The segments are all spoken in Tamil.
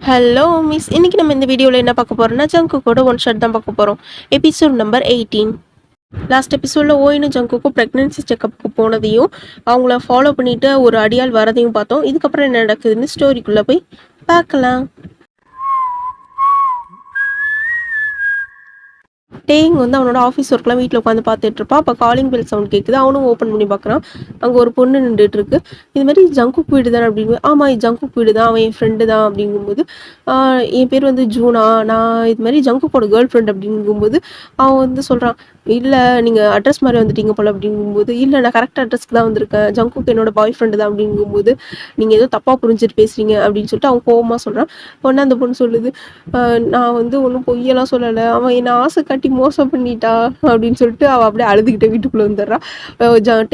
ஹலோ மிஸ் இன்னைக்கு நம்ம இந்த வீடியோவில் என்ன பார்க்க போகிறோம்னா ஜங்கு கூட ஒன் ஷாட் தான் பார்க்க போகிறோம் எபிசோட் நம்பர் எயிட்டீன் லாஸ்ட் எபிசோடில் ஓயினும் ஜங்குக்கும் ப்ரெக்னென்சி செக்கப்புக்கு போனதையும் அவங்கள ஃபாலோ பண்ணிட்டு ஒரு அடியால் வரதையும் பார்த்தோம். இதுக்கப்புறம் என்ன நடக்குதுன்னு ஸ்டோரிக்குள்ளே போய் பார்க்கலாம். டேங் வந்து அவனோட ஆஃபீஸ் ஒர்க்லாம் வீட்டில் உட்காந்து பார்த்துட்டு இருப்பான். அப்போ காலிங் பெல் சவுண்ட் கேட்குது அவனும் ஓப்பன் பண்ணி பார்க்குறான். அங்கே ஒரு பொண்ணு நின்றுட்டு இருக்கு. இது மாதிரி ஜங்குக் வீடு தான் அப்படிங்கும்போது ஆமாம் இது ஜங்குக் வீடு தான். அவன் என் ஃப்ரெண்டு தான் அப்படிங்கும்போது என் பேர் வந்து ஜூனா. நான் இது மாதிரி ஜங்குக்கோட கேர்ள் ஃப்ரெண்ட் அப்படிங்கும்போது அவன் வந்து சொல்கிறான் இல்லை நீங்கள் அட்ரஸ் மாதிரி வந்துட்டீங்க போல அப்படிங்கும்போது இல்லை நான் கரெக்ட் அட்ரஸ்க்கு தான் வந்திருக்கேன். ஜங்குக்கு என்னோட பாய் ஃப்ரெண்டு தான் அப்படிங்கும்போது நீங்கள் ஏதோ தப்பாக புரிஞ்சுட்டு பேசுறீங்க அப்படின்னு சொல்லிட்டு அவன் கோவமாக சொல்கிறான் உடனே அந்த பொண்ணு சொல்லுது நான் வந்து ஒன்றும் பொய்யெல்லாம் சொல்லலை. அவன் என்னை ஆசை காட்டி மோசம் பண்ணிட்டா அப்படின்னு சொல்லிட்டு அவள் அப்படியே அழுதுகிட்ட வீட்டுக்குள்ளே வந்துடுறான்.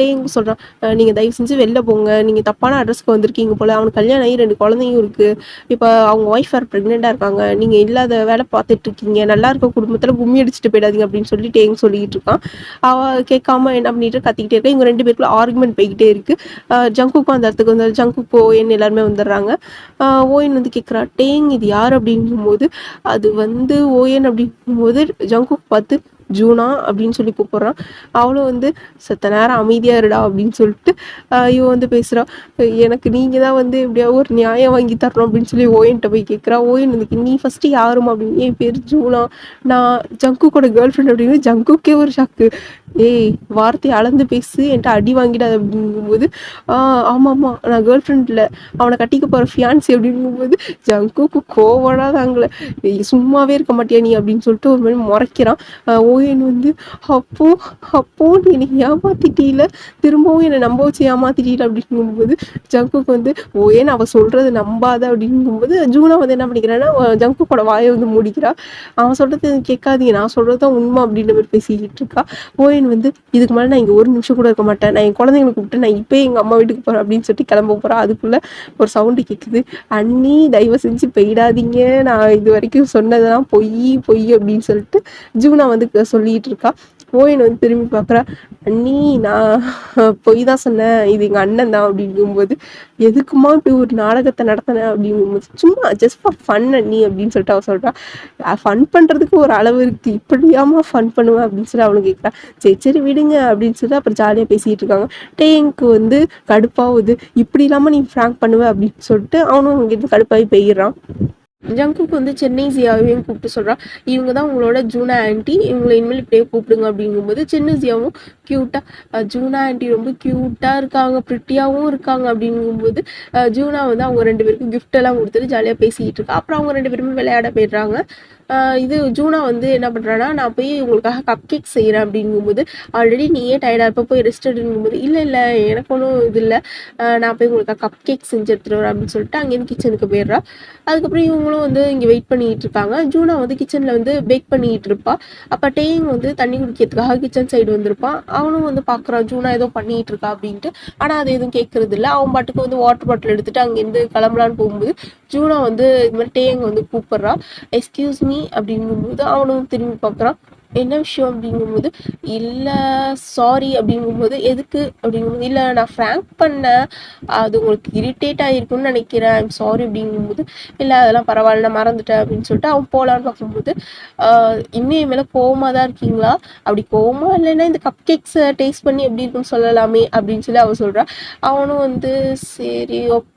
டேங் சொல்கிறான் நீங்கள் தயவு செஞ்சு வெளில போங்க. நீங்கள் தப்பான அட்ரஸ்க்கு வந்திருக்கீங்க போல். அவனுக்கு கல்யாணம் ஆகி ரெண்டு குழந்தையும் இருக்குது இப்போ அவங்க ஒய்ஃப் வேறு ப்ரெக்னெண்ட்டாக இருக்காங்க. நீங்கள் இல்லாத வேலை பார்த்துட்டு இருக்கீங்க. நல்லா இருக்க குடும்பத்தில் கும்மி அடிச்சுட்டு போயிடாதீங்க அப்படின்னு சொல்லி டேங் கத்திக்கிட்டு இருக்கான் அவள் கேட்காம என்ன பண்ணிட்டு கத்திக்கிட்டே இருக்கா. இவங்க ரெண்டு பேருக்குள்ள ஆர்குமெண்ட் போய்கிட்டே இருக்கு. ஜங்குக்கும் அந்த இடத்துக்கு வந்து ஜங்குக்கு ஓஎன் எல்லாருமே வந்துடுறாங்க. ஆஹ் ஓஎன் வந்து கேட்குறா டேங் இது யார்? அப்படிங்கும்போது அது வந்து ஓஎன் அப்படிங்கும்போது ஜங்குக் பார்த்து ஜூனா அப்படின்னு சொல்லி கூப்பிட்றான். அவளும் வந்து செத்த நேரம் அமைதியாக இருடா அப்படின்னு சொல்லிட்டு ஐயோ வந்து பேசுகிறான் எனக்கு நீங்கள் தான் வந்து எப்படியாவது ஒரு நியாயம் வாங்கி தரணும் அப்படின்னு சொல்லி ஓயன்ட்ட போய் கேட்குறா ஓயன் வந்து நீ ஃபஸ்ட்டு யாரும் அப்படின்னு என் பேர் ஜூனா. நான் ஜங்குக்கோட கேர்ள் ஃப்ரெண்ட் அப்படின்னு ஜங்குக்கே ஒரு ஷாக்கு ஏய் வார்த்தையை அளந்து பேசு. என்கிட்ட அடி வாங்கிடாது அப்படிங்கும்போது ஆமாம் ஆமாம் நான் கேர்ள் ஃப்ரெண்டில் அவனை கட்டிக்க போகிற ஃபியான்சி அப்படிங்கும்போது ஜங்குக்கு கோவடாதாங்களே சும்மாவே இருக்க மாட்டியா நீ? அப்படின்னு சொல்லிட்டு ஒரு மாதிரி முறைக்கிறான். ஆஹ் வந்து அப்போ அப்போ நீ என்னை ஏமாத்திட்டீல? திரும்பவும் என்னை நம்ப வச்சு ஏமாத்திட்டீல? அப்படிங்கும்போது ஜங்குக்கு வந்து ஓ ஏன் அவ சொல்றது நம்பாத? அப்படிங்கும்போது ஜூனா வந்து என்ன பண்ணிக்கிறான்னா ஜங்குக்கோட வாயை வந்து மூடிக்கிறா. அவன் சொல்றது கேட்காதீங்க நான் சொல்றது தான் உண்மை அப்படின்ற மாதிரி பேசிக்கிட்டு இருக்கா. ஓயன் வந்து இதுக்கு மேலே நான் இங்கே ஒரு நிமிஷம் கூட இருக்க மாட்டேன். நான் என் குழந்தைங்களை கூப்பிட்டு நான் இப்போ எங்கள் அம்மா வீட்டுக்கு போகிறேன் அப்படின்னு சொல்லிட்டு கிளம்ப போகிறேன் அதுக்குள்ளே ஒரு சவுண்டு கேட்குது அண்ணி தயவு செஞ்சு போயிடாதீங்க. நான் இது வரைக்கும் சொன்னதெல்லாம் பொய் பொய் அப்படின்னு சொல்லிட்டு ஜூனா வந்து சொல்லிட்டு இருக்கா ஓயன் வந்து திரும்பி பார்க்குறா அண்ணி நான் பொய் தான் சொன்னேன். இது எங்கள் அண்ணன் தான். அப்படிங்கும்போது எதுக்குமா இப்படி ஒரு நாடகத்தை நடத்தினேன் அப்படிங்கும்போது சும்மா ஜஸ்ட் ஃபார் ஃபன் அண்ணி அப்படின்னு சொல்லிட்டு அவள் சொல்கிறா ஃபன் பண்ணுறதுக்கு ஒரு அளவு இருக்குது இப்படியாமா ஃபன் பண்ணுவேன் அப்படின்னு சொல்லி அவளும் கேட்குறா. சரி சரி விடுங்க அப்படின்னு சொல்லி அப்புறம் ஜாலியாக பேசிகிட்டு இருக்காங்க. டேங்க்கு வந்து கடுப்பாகுது. இப்படி இல்லாமல் நீ ஃப்ராங்க் பண்ணுவ அப்படின்னு சொல்லிட்டு அவனும் அங்கேருந்து கடுப்பாகி போயிடுறான். ஜங்குக்கு வந்து சென்னை ஜியாவையும் கூப்பிட்டு சொல்கிறா இவங்க தான் உங்களோட ஜூனா ஆன்ட்டி இவங்களை இனிமேல் இப்படியே கூப்பிடுங்க அப்படிங்கும்போது சென்னை ஜியாவும் க்யூட்டாக ஜூனா ஆன்ட்டி ரொம்ப க்யூட்டாக இருக்காங்க ப்ரிட்டியாகவும் இருக்காங்க அப்படிங்கும்போது ஜூனா வந்து அவங்க ரெண்டு பேருக்கும் gift எல்லாம் கொடுத்துட்டு ஜாலியாக பேசிக்கிட்டு இருக்கா. அப்புறம் அவங்க ரெண்டு பேருமே விளையாட போயிடுறாங்க. இது ஜூனா வந்து என்ன பண்ணுறான்னா நான் போய் உங்களுக்காக கப் கேக் செய்கிறேன் அப்படிங்கும்போது ஆல்ரெடி நீயே டயர்டாக இருப்ப போய் ரெஸ்ட் எடுங்கும்போது இல்லை இல்லை எனக்கு ஒன்றும் இது இல்லை. நான் போய் உங்களுக்காக கப் கேக் செஞ்சு எடுத்துட்டு வரேன் அப்படின்னு சொல்லிட்டு அங்கேருந்து கிச்சனுக்கு போயிடுறா. அதுக்கப்புறம் இவங்களும் வந்து இங்கே வெயிட் பண்ணிக்கிட்டு இருக்காங்க. ஜூனா வந்து கிச்சனில் வந்து பேக் பண்ணிக்கிட்டு இருப்பா. அப்போ டேங் வந்து தண்ணி குடிக்கிறதுக்காக கிச்சன் சைடு வந்திருப்பான் அவனும் வந்து பார்க்குறான் ஜூனா ஏதோ பண்ணிட்டு இருக்கா? அப்படின்ட்டு. ஆனால் அது எதுவும் கேட்கறது இல்லை. அவன் பாட்டுக்கு வந்து வாட்டர் பாட்டில் எடுத்துட்டு அங்கேருந்து கிளம்பலான்னு போகும்போது ஜூனா வந்து இது மாதிரி டேங் வந்து கூப்பிடுறான் எக்ஸ்கியூஸ் மீ அப்படிங்கும்போது அவனும் திரும்பி பார்க்குறான் என்ன விஷயம் அப்படிங்கும்போது இல்லை சாரி அப்படிங்கும்போது எதுக்கு? அப்படிங்கும்போது இல்லை நான் ஃப்ரேங்க் பண்ணேன். அது உங்களுக்கு இரிட்டேட் ஆகிருக்குன்னு நினைக்கிறேன். ஐம் சாரி அப்படிங்கும்போது இல்லை அதெல்லாம் பரவாயில்ல நான் மறந்துட்டேன் அப்படின்னு சொல்லிட்டு அவன் போகலான்னு பார்க்கும்போது இன்னும் என் மேலே கோவமாக தான் இருக்கீங்களா? அப்படி கோவமாக இல்லைன்னா இந்த கப் கேக்ஸை டேஸ்ட் பண்ணி எப்படி இருக்குன்னு சொல்லலாமே அப்படின்னு சொல்லி அவன் சொல்கிறான் அவனும் வந்து சரி ஓகே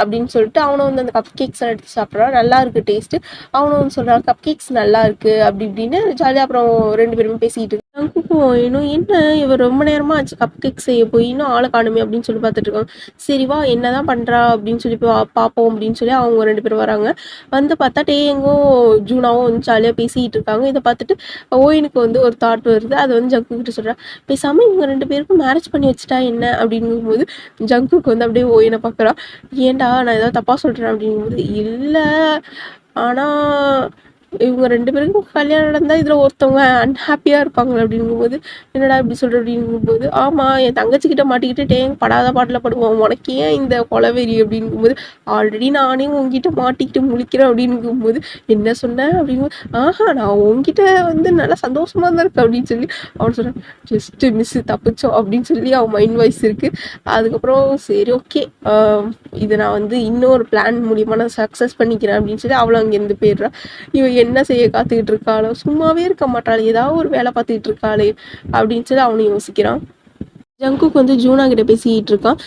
அப்படின்னு சொல்லிட்டு அவனும் வந்து அந்த கப் கேக்ஸ் எடுத்து சாப்பிட்றான் நல்லா இருக்கு டேஸ்ட்டு அவனும் வந்து சொல்கிறான் கப் கேக்ஸ் நல்லா இருக்கு. அப்படி இப்படின்னு ஜாலியாக அப்புறம் ரெண்டு பேருமே பேசிக்கிட்டு இருக்காங்க இன்னும் என்ன? இவர் ரொம்ப நேரமா ஆச்சு கப் கேக் செய்ய போய் இன்னும் ஆளை காணுமே அப்படின்னு சொல்லி பார்த்துட்டு இருக்கோம் சரி வா என்னதான் பண்றா அப்படின்னு சொல்லி பா- பார்ப்போம் அப்படின்னு சொல்லி அவங்க ரெண்டு பேரும் வராங்க. வந்து பார்த்தா டேங்கும் ஜூனாவும் வந்து ஜாலியாக பேசிக்கிட்டு இருக்காங்க. இதை பார்த்துட்டு ஓயினுக்கு வந்து ஒரு தாட் வருது. அதை வந்து ஜங்கு கிட்ட சொல்றா பேசாம இவங்க ரெண்டு பேருக்கும் மேரேஜ் பண்ணி வச்சுட்டா என்ன? அப்படிங்கும்போது ஜங்குக்கு வந்து அப்படியே ஓயினை பார்க்குறா. ஏன்டா நான் ஏதாவது தப்பா சொல்றேன்? அப்படிங்கும்போது இல்லை. ஆனால் இவங்க ரெண்டு பேருக்கும் கல்யாணம் நடந்தா இதுல ஒருத்தவங்க அன்ஹாப்பியா இருப்பாங்க அப்படிங்கும்போது என்னடா இப்படி சொல்ற அப்படிங்கும்போது ஆமா என் தங்கச்சி கிட்ட மாட்டிக்கிட்டு டேங் படாத பாட்டில் படுவோம் உனக்கு ஏன் இந்த கொலவெறி அப்படிங்கும்போது ஆல்ரெடி நானே உங்ககிட்ட மாட்டிக்கிட்டு முழிக்கிறேன் அப்படிங்கும்போது என்ன சொன்னேன் அப்படின்னு ஆஹா நான் உங்ககிட்ட வந்து நல்லா சந்தோஷமா தான் இருக்கேன் அப்படின்னு சொல்லி அவன் சொல்றான் ஜஸ்ட் மிஸ் தப்பிச்சோம் அப்படின்னு சொல்லி அவன் மைண்ட் வாய்ஸ் இருக்கு. அதுக்கப்புறம் சரி ஓகே இதை நான் வந்து இன்னொரு பிளான் மூலியமா நான் சக்ஸஸ் பண்ணிக்கிறேன் அப்படின்னு சொல்லி அவளும் அங்கேருந்து போயிடுறா. இவன் என்ன செய்ய காத்துக்கிட்டு இருக்காளோ? சும்மாவே இருக்க மாட்டாள். ஏதாவது ஒரு வேலை பார்த்துக்கிட்டு இருக்காளே அப்படின்னு சொல்லி அவனும் யோசிக்கிறான். ஜங்குக் வந்து ஜூனா கிட்ட பேசிக்கிட்டு இருக்கான்.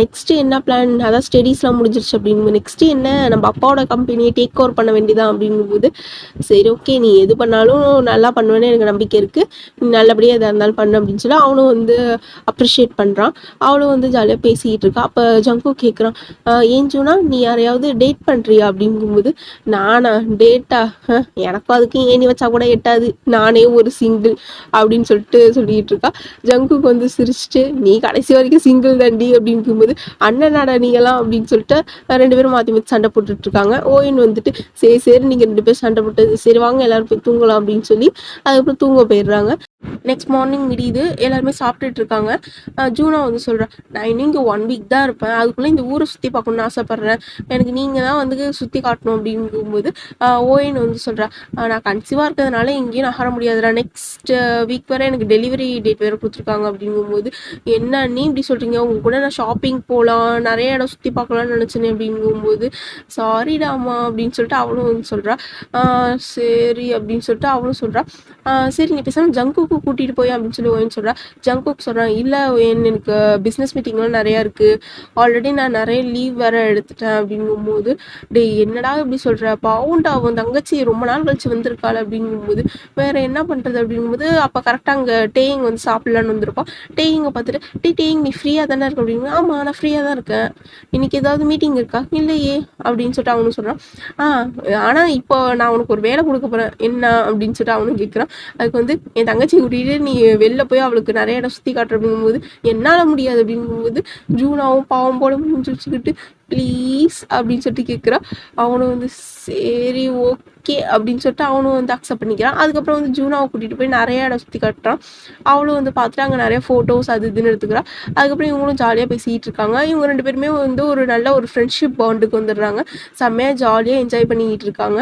நெக்ஸ்ட் என்ன பிளான் அதான் ஸ்டடீஸ்லாம் முடிஞ்சிருச்சு அப்படின்னு நெக்ஸ்ட் என்ன? நம்ம அப்பாவோட கம்பெனியை டேக் ஓவர் பண்ண வேண்டியதான் அப்படிங்கும்போது சரி ஓகே நீ எது பண்ணாலும் நல்லா பண்ணுவேன்னு எனக்கு நம்பிக்கை இருக்கு. நீ நல்லபடியாக எதாக இருந்தாலும் பண்ணு அப்படின்னு சொல்லி அவனும் வந்து அப்ரிஷியேட் பண்ணுறான் அவளும் வந்து ஜாலியாக பேசிக்கிட்டு இருக்கா அப்போ ஜங்கு கேட்குறான் ஏன் ஜூனா? நீ யாரையாவது டேட் பண்ணுறியா அப்படிங்கும்போது நானா? டேட்டா எனக்கும் அதுக்கு ஏணி வச்சா கூட எட்டாது. நானே ஒரு சிங்கிள் அப்படின்னு சொல்லிட்டு சொல்லிக்கிட்டு இருக்கா. ஜங்குக்கு வந்து சிரிச்சுட்டு நீ கடைசி வரைக்கும் சிங்கிள் தாண்டி அப்படிங்கும்போது அண்ணன் நாடா நீங்களாம் அப்படின்னு சொல்லிட்டு ரெண்டு பேரும் மாற்றி மாற்றி சண்டை போட்டுட்டு இருக்காங்க. ஓயின் வந்துட்டு சரி சரி நீங்கள் ரெண்டு பேரும் சண்டை போட்டது சரி வாங்க எல்லாரும் போய் தூங்கலாம் அப்படின்னு சொல்லி அதுக்கப்புறம் தூங்க போயிடுறாங்க. நெக்ஸ்ட் மார்னிங் விடியுது எல்லாருமே சாப்பிட்டுட்டு இருக்காங்க ஜூனா வந்து சொல்கிறேன் நான் இன்னும் இங்கே ஒன் வீக் தான் இருப்பேன். அதுக்குள்ளே இந்த ஊரை சுற்றி பார்க்கணும்னு ஆசைப்பட்றேன். எனக்கு நீங்கள் தான் வந்து சுற்றி காட்டணும். அப்படிங்கும்போது அஹ் ஓயின் வந்து சொல்கிறா நான் கன்சீவாக இருக்கிறதுனால எங்கேயும் நகர முடியாதுடா. நெக்ஸ்ட் வீக் வரை எனக்கு டெலிவரி டேட் வேறு கொடுத்துருக்காங்க. அப்படிங்கும்போது என்ன நீ இப்படி சொல்கிறீங்க உங்க கூட நான் ஷாப்பிங் போகலாம் நிறைய இடம் சுற்றி பார்க்கலாம்னு நினச்சினேன் அப்படிங்கும்போது சாரிடாமா அப்படின்னு சொல்லிட்டு அவளும் வந்து சொல்கிறா சரி. அப்படின்னு சொல்லிட்டு அவளும் சொல்கிறா சரி நீ பேசாமல் ஜங்குக்கு கூட்டிகிட்டு போய் அப்படின்னு சொல்லி ஓயின் சொல்கிறா ஜங்குக் சொல்கிறான் இல்லை ஓயன் எனக்கு பிஸ்னஸ் மீட்டிங்லாம் நிறையா இருக்குது ஆல்ரெடி நான் நிறைய லீவ் வேற எடுத்துட்டேன். அப்படிங்கும்போது டேய் என்னடா இப்படி சொல்கிற பாவுண்டா அவன் தங்கச்சி ரொம்ப நாள் கழிச்சு வந்திருக்காள். அப்படிங்கும்போது வேற என்ன பண்ணுறது அப்படிங்கும்போது அப்போ கரெக்டாக அங்கே டேயிங் வந்து சாப்பிட்லான்னு வந்திருப்பான் டேயிங்கை பார்த்துட்டு டே டேயிங் நீ ஃப்ரீயாக தானே இருக்க? அப்படின்னு ஆமாம் நான் ஃப்ரீயாக தான் இருக்கேன். இன்னைக்கு ஏதாவது மீட்டிங் இருக்கா? இல்லையே. அப்படின்னு சொல்லிட்டு அவனும் சொல்கிறான் ஆ ஆனால் இப்போ நான் உனக்கு ஒரு வேலை கொடுக்க போகிறேன் என்ன? அப்படின்னு சொல்லிட்டு அவனும் கேட்குறான் அதுக்கு வந்து என் தங்கச்சி கூட்டிகிட்டு நீ வெளில போய் அவளுக்கு நிறைய இடம் சுற்றி காட்டுற அப்படிங்கும்போது என்னால் முடியாது அப்படிங்கும்போது ஜூனாவும் பாவம் போட முடிஞ்சு வச்சுக்கிட்டு ப்ளீஸ் அப்படின்னு சொல்லிட்டு கேட்குறா அவனும் வந்து சரி ஓகே அப்படின்னு சொல்லிட்டு அவனும் வந்து அக்செப்ட் பண்ணிக்கிறான். அதுக்கப்புறம் வந்து ஜூனாவை கூட்டிகிட்டு போய் நிறைய இடம் சுற்றி காட்டுறான். அவளும் வந்து பார்த்துட்டு அங்கே நிறைய ஃபோட்டோஸ் அது இதுன்னு எடுத்துக்கிறா. அதுக்கப்புறம் இவங்களும் ஜாலியாக பேசிகிட்டு இருக்காங்க. இவங்க ரெண்டு பேருமே வந்து ஒரு நல்ல ஒரு ஃப்ரெண்ட்ஷிப் பாண்டுக்கு வந்துடுறாங்க. செம்மையாக ஜாலியாக என்ஜாய் பண்ணிக்கிட்டு இருக்காங்க.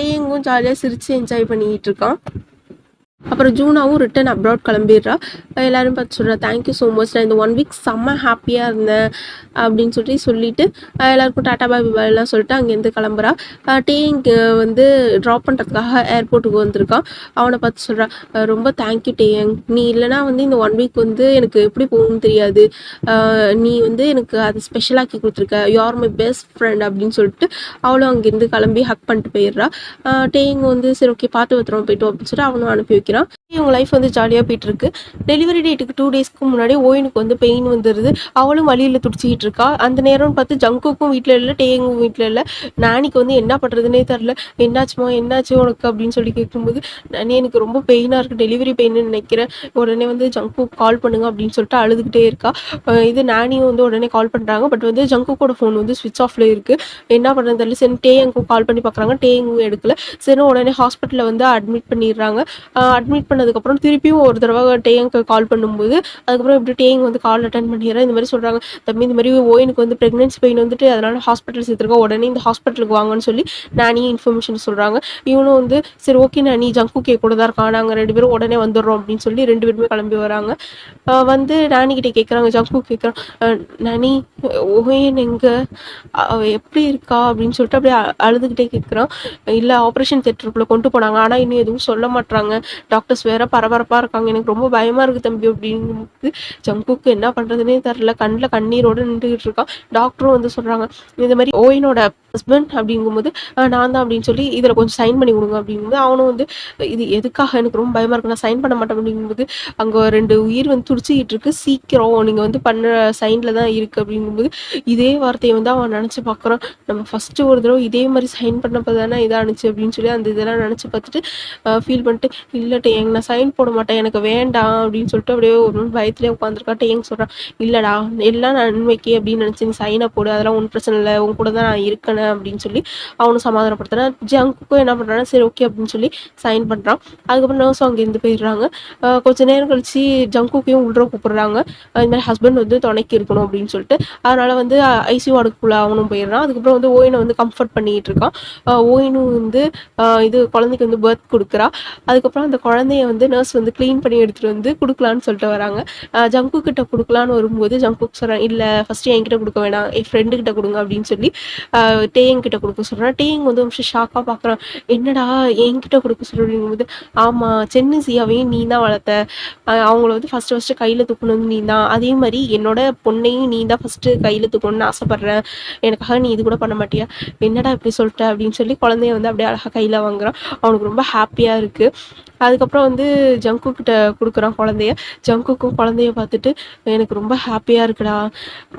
டேங்கும் ஜாலியாக சிரித்து என்ஜாய் பண்ணிக்கிட்டு இருக்கான். அப்புறம் ஜூனாவும் ரிட்டன் அப்ராட் கிளம்பிடுறா. எல்லாரும் பார்த்து சொல்கிறா தேங்க்யூ ஸோ மச் நான் இந்த ஒன் வீக் செம்ம ஹாப்பியாக இருந்தேன் அப்படின்னு சொல்லி சொல்லிட்டு அஹ் எல்லாருக்கும் டாட்டா பாபி பாய்லாம் சொல்லிட்டு அங்கேருந்து கிளம்புறா. டேயிங் வந்து ட்ராப் பண்ணுறதுக்காக ஏர்போர்ட்டுக்கு வந்திருக்கான். அவனை பார்த்து சொல்கிறா ரொம்ப தேங்க்யூ டேயங் நீ இல்லைனா வந்து இந்த ஒன் வீக் வந்து எனக்கு எப்படி போகணும்னு தெரியாது. நீ வந்து எனக்கு அதை ஸ்பெஷலாக்கி கொடுத்துருக்க. You are my best friend அப்படின்னு சொல்லிட்டு அவளும் அங்கேருந்து கிளம்பி ஹக் பண்ணிட்டு போயிடுறா. டேயிங் வந்து சரி ஓகே பார்த்து பத்திரமா போயிட்டோம் அப்படின்னு சொல்லிட்டு அவனும் அனுப்பி வைக்கிறான். இவங்க லைஃப் வந்து ஜாலியாக போயிட்டு இருக்கு. டெலிவரி டேட்டுக்கு டூ டேஸ்க்கு முன்னாடி ஓயினுக்கு வந்து பெயின் வந்துடுது அவளும் வழியில் துடிச்சிக்கிட்டு இருக்கா. அந்த நேரம்னு பார்த்து ஜங்குக்கும் வீட்டில் இல்லை டேங்கும் வீட்டில் இல்லை. நானிக்கு வந்து என்ன பண்ணுறதுனே தெரில என்னாச்சுமா என்னாச்சு உனக்கு அப்படின்னு சொல்லி கேட்கும்போது நானே எனக்கு ரொம்ப பெயினாக இருக்குது டெலிவரி பெயின்னு நினைக்கிறேன். உடனே வந்து ஜங்கு கால் பண்ணுங்க அப்படின்னு சொல்லிட்டு அழுதுகிட்டே இருக்கா. இது நானியும் வந்து உடனே கால் பண்ணுறாங்க பட் வந்து ஜங்குக்கோட ஃபோன் வந்து ஸ்விட்ச் ஆஃப்ல இருக்குது என்ன பண்ணுறது தெரியல. சரி டேயங்கும் கால் பண்ணி பார்க்குறாங்க. டேயங்கும் எடுக்கல. சரி உடனே ஹாஸ்பிட்டலில் வந்து அட்மிட் பண்ணிடுறாங்க. அட்மிட் பண்ணதுக்கப்புறம் திருப்பியும் ஒரு தடவை டேங்க்கு கால் பண்ணும்போது அதுக்கப்புறம் இப்படி டேங் வந்து கால் அட்டன் பண்ணிடுறேன் இந்த மாதிரி சொல்கிறாங்க தம்பி இந்த மாதிரி ஓயினுக்கு வந்து ப்ரெக்னென்சி பெயின் வந்துட்டு அதனால் ஹாஸ்பிட்டல் சேர்த்துருக்கோம் உடனே இந்த ஹாஸ்பிட்டலுக்கு வாங்கன்னு சொல்லி நானியும் இன்ஃபர்மேஷன் சொல்கிறாங்க இவனும் வந்து சரி ஓகே நானி ஜங்கு கேக் கூட தான் இருக்கான் நாங்கள் ரெண்டு பேரும் உடனே வந்துடுறோம் அப்படின்னு சொல்லி ரெண்டு பேருமே கிளம்பி வராங்க. வந்து நானி கேட்குறாங்க ஜங்கு கேட்குறான் நானி ஓயன் எங்கே எப்படி இருக்கா? அப்படின்னு சொல்லிட்டு அப்படியே அழுதுகிட்டே கேட்குறான் இல்லை ஆப்ரேஷன் தேட்டருக்குள்ளே கொண்டு போனாங்க. ஆனால் இன்னும் எதுவும் சொல்ல மாட்டாங்க டாக்டர்ஸ் வேற பரபரப்பாக இருக்காங்க. எனக்கு ரொம்ப பயமாக இருக்குது தம்பி அப்படின்னு ஜங்குக்கு என்ன பண்ணுறதுனே தெரில கண்ணில் கண்ணீரோடு நின்றுக்கிட்டு இருக்கான் டாக்டரும் வந்து சொல்கிறாங்க இந்த மாதிரி ஓயினோட ஹஸ்பண்ட் அப்படிங்கும்போது நான் தான் அப்படின்னு சொல்லி இதில் கொஞ்சம் சைன் பண்ணி கொடுங்க அப்படிங்கும்போது அவனும் வந்து இது எதுக்காக எனக்கு ரொம்ப பயமாக இருக்கு? நான் சைன் பண்ண மாட்டேன் அப்படிங்கும்போது அங்கே ரெண்டு உயிர் வந்து துடிச்சிக்கிட்டு இருக்கு. சீக்கிரம் நீங்கள் வந்து பண்ணுற சைனில் தான் இருக்குது அப்படிங்கும்போது இதே வார்த்தையை வந்து அவன் நினச்சி பார்க்குறான். நம்ம ஃபஸ்ட்டு ஒரு தடவை இதே மாதிரி சைன் பண்ணப்போ தானே இதானுச்சு அப்படின்னு சொல்லி அந்த இதெல்லாம் நினச்சி பார்த்துட்டு ஃபீல் பண்ணிட்டு இல்லட்டே எங்க நான் சைன் போட மாட்டேன் எனக்கு வேண்டாம் அப்படின்னு சொல்லிட்டு அப்படியே ஒரு நாள் பயத்துலேயே உட்காந்துருக்காட்ட எங்க சொல்கிறான் இல்லைடா எல்லாம் நன்மைக்கு அப்படின்னு நினச்சி நீ சைனை போடு அதெல்லாம் ஒன்றும் பிரச்சனை இல்லை உன் கூட தான் நான் இருக்கேன் அப்படின்னு சொல்லி அவனும் சமாதானப்படுத்துறான். ஜங்குக்கும் என்ன பண்ணுறான்னா சரி ஓகே அப்படின்னு சொல்லி சைன் பண்ணுறான் அதுக்கப்புறம் நர்ஸும் அங்கேருந்து போயிடுறாங்க. கொஞ்ச நேரம் கழிச்சு ஜங்குக்கையும் உள்ள கூப்பிடுறாங்க. இந்த மாதிரி ஹஸ்பண்ட் வந்து துணைக்கு இருக்கணும் அப்படின்னு சொல்லிட்டு. அதனால வந்து ஐசியூ அடுக்குள்ள அவனும் போயிடுறான். அதுக்கப்புறம் வந்து ஓயினை வந்து கம்ஃபர்ட் பண்ணிட்டு இருக்கான். ஓயினும் வந்து இது குழந்தைக்கு வந்து பர்த் கொடுக்குறா. அதுக்கப்புறம் அந்த குழந்தைய வந்து நர்ஸ் வந்து க்ளீன் பண்ணி எடுத்துட்டு வந்து கொடுக்கலான்னு சொல்லிட்டு வராங்க. ஜங்கு கிட்ட கொடுக்கலான்னு வரும்போது ஜங்குக் சொல்கிறேன் இல்லை ஃபஸ்ட்டு என்கிட்ட கொடுக்க வேணாம். என் ஃப்ரெண்டு கிட்ட கொடுங்க அப்படின்னு சொல்லி ஆஹ் கொடுக்க சொல்கிறேன் டேயிங் வந்து ஒரு நிமிஷம் ஷாக்காக பார்க்குறான் என்னடா என்கிட்ட கொடுக்க சொல்லும்போது ஆமாம் சென்னு சியாவையும் நீ தான் வளர்த்த. அவங்கள வந்து ஃபஸ்ட்டு ஃபஸ்ட்டு கையில் தூக்கணும் நீ தான். அதே மாதிரி என்னோட பொண்ணையும் நீ தான் ஃபஸ்ட்டு கையில் தூக்கணும்னு ஆசைப்பட்றேன். எனக்காக நீ இது கூட பண்ண மாட்டியா? என்னடா இப்படி சொல்லிட்ட? அப்படின்னு சொல்லி குழந்தைய வந்து அப்படியே அழகாக கையில் வாங்குறான். அவனுக்கு ரொம்ப ஹாப்பியாக இருக்குது அதுக்கப்புறம் வந்து ஜங்கு கிட்ட கொடுக்குறான் குழந்தைய. ஜங்குக்கும் குழந்தைய பார்த்துட்டு எனக்கு ரொம்ப ஹாப்பியாக இருக்குடா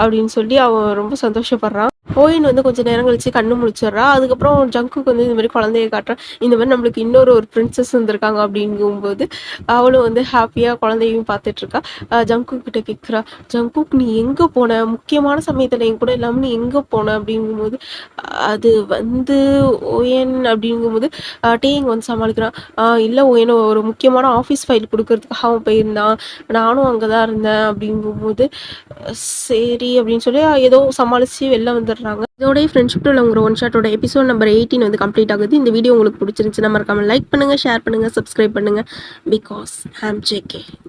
அப்படின்னு சொல்லி அவன் ரொம்ப சந்தோஷப்படுறான். ஓயின் வந்து கொஞ்சம் நேரம் கழிச்சு கண்ணு முழிச்சிடுறா. அதுக்கப்புறம் ஜங்குக்கு வந்து இந்த மாதிரி குழந்தைய காட்டுறான். இந்த மாதிரி நம்மளுக்கு இன்னொரு ஒரு பிரின்சஸ் வந்திருக்காங்க அப்படிங்கும்போது அவளும் வந்து ஹாப்பியாக குழந்தையும் பார்த்துட்டு இருக்கா. ஜங்கு கிட்ட கேட்குறா ஜங்குக் நீ எங்கே போன? முக்கியமான சமயத்தில் என் கூட இல்லாமல் நீ எங்கே போன? அப்படிங்கும்போது அது வந்து ஓயன் அப்படிங்கும்போது டேயிங் வந்து சமாளிக்கிறான் இல்லை ஓயன் ஒரு முக்கியமான ஆஃபீஸ் ஃபைல் கொடுக்கறதுக்காக அவன் போயிருந்தான். நானும் அங்கே தான் இருந்தேன் அப்படிங்கும்போது சரி அப்படின்னு சொல்லி ஏதோ சமாளித்து வெளில வந்துடுறாங்க. இதோடய ஃப்ரெண்ட்ஷிப் உங்கள் ஒன் ஷாட்டோட எபிசோட் நம்பர் எயிட்டீன் வந்து கம்ப்ளீட் ஆகுது. இந்த வீடியோ உங்களுக்கு பிடிச்சிருந்துச்சுன்னா மறக்காமல் லைக் பண்ணுங்கள் ஷேர் பண்ணுங்கள் சப்ஸ்கிரைப் பண்ணுங்கள் பிகாஸ் ஹேம் ஜேகே